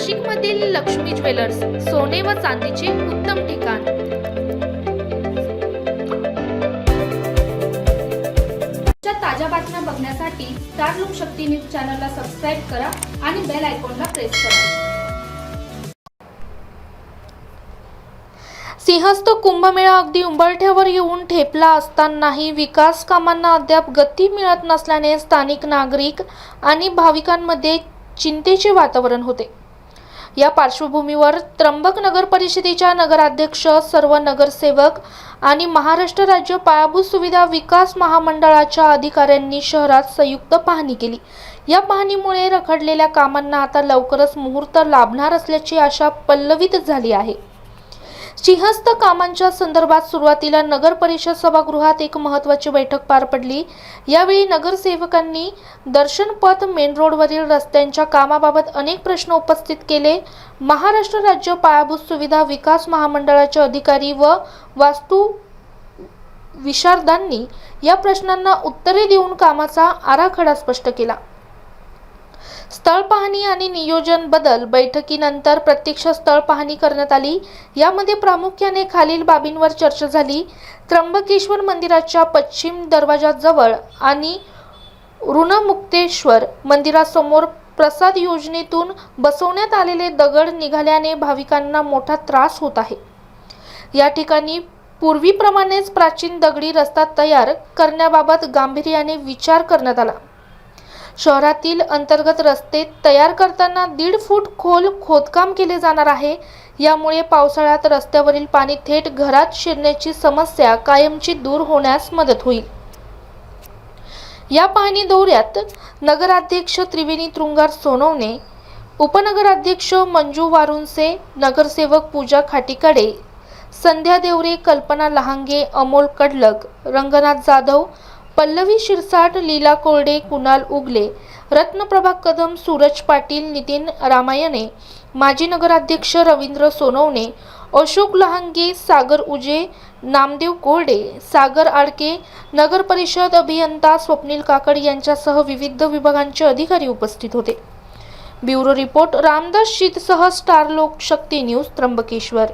नाशिकमधील लक्ष्मी ज्वेलर्स सोने व चांदीचे उत्तम ठिकाण. ताज्या बातम्या बघण्यासाठी स्टार लोकशक्ती न्यूज चॅनलला सबस्क्राईब करा आणि बेल आयकॉनला प्रेस करा. सिंहस्थ कुंभमेळा अगदी उंबरठ्यावर येऊन ठेपला असतानाही विकास कामांना अद्याप गती मिळत नसल्याने स्थानिक नागरिक आणि भाविकांमध्ये चिंतेचे वातावरण होते. या पार्श्वभूमीवर त्र्यंबक नगर परिषदेच्या नगराध्यक्ष सर्व नगरसेवक आणि महाराष्ट्र राज्य पायाभूत सुविधा विकास महामंडळाच्या अधिकाऱ्यांनी शहरात संयुक्त पाहणी केली. या पाहणीमुळे रखडलेल्या कामांना आता लवकरच मुहूर्त लाभणार असल्याची आशा पल्लवित झाली आहे. सिंहस्थ कामांच्या संदर्भात सुरुवातीला नगर परिषद सभागृहात एक महत्त्वाची बैठक पार पडली. यावेळी नगरसेवकांनी दर्शनपथ मेन रोडवरील रस्त्यांच्या कामाबाबत अनेक प्रश्न उपस्थित केले. महाराष्ट्र राज्य पायाभूत सुविधा विकास महामंडळाचे अधिकारी व वास्तू विशारदांनी या प्रश्नांना उत्तरे देऊन कामाचा आराखडा स्पष्ट केला. स्थळ पाहणी आणि नियोजन बदल बैठकीनंतर प्रत्यक्ष स्थळ पाहणी करण्यात आली. यामध्ये प्रामुख्याने खालील बाबींवर चर्चा झाली. त्र्यंबकेश्वर मंदिराच्या पश्चिम दरवाजाजवळ आणि ऋणमुक्तेश्वर मंदिरासमोर प्रसाद योजनेतून बसवण्यात आलेले दगड निघाल्याने भाविकांना मोठा त्रास होत आहे. या ठिकाणी पूर्वीप्रमाणेच प्राचीन दगडी रस्ता तयार करण्याबाबत गांभीर्याने विचार करण्यात आला. शहरातील अंतर्गत रस्ते तयार करताना दीड फूट खोल खोदकाम केले जाणार आहे. यामुळे पावसाळ्यात रस्त्यावरील पाणी थेट घरात शिरण्याची समस्या कायमची दूर होण्यास मदत होईल. या पाहणी दौऱ्यात नगराध्यक्ष त्रिवेणी तृंगार सोनवणे उपनगराध्यक्ष मंजू वारुंसे नगरसेवक पूजा खाटीकडे संध्या देवरे कल्पना लहांगे अमोल कडलक रंगनाथ जाधव पल्लवी शिरसाट लीला कोरडे कुणाल उगले रत्नप्रभा कदम सूरज पाटील नितीन रामायणे माजी नगराध्यक्ष रवींद्र सोनवणे अशोक लहांगे सागर उजे नामदेव कोरडे सागर आडके नगर परिषद अभियंता स्वप्नील काकड यांच्यासह विविध विभागांचे अधिकारी उपस्थित होते. ब्युरो रिपोर्ट रामदास शीतसह स्टार लोकशक्ती न्यूज त्र्यंबकेश्वर.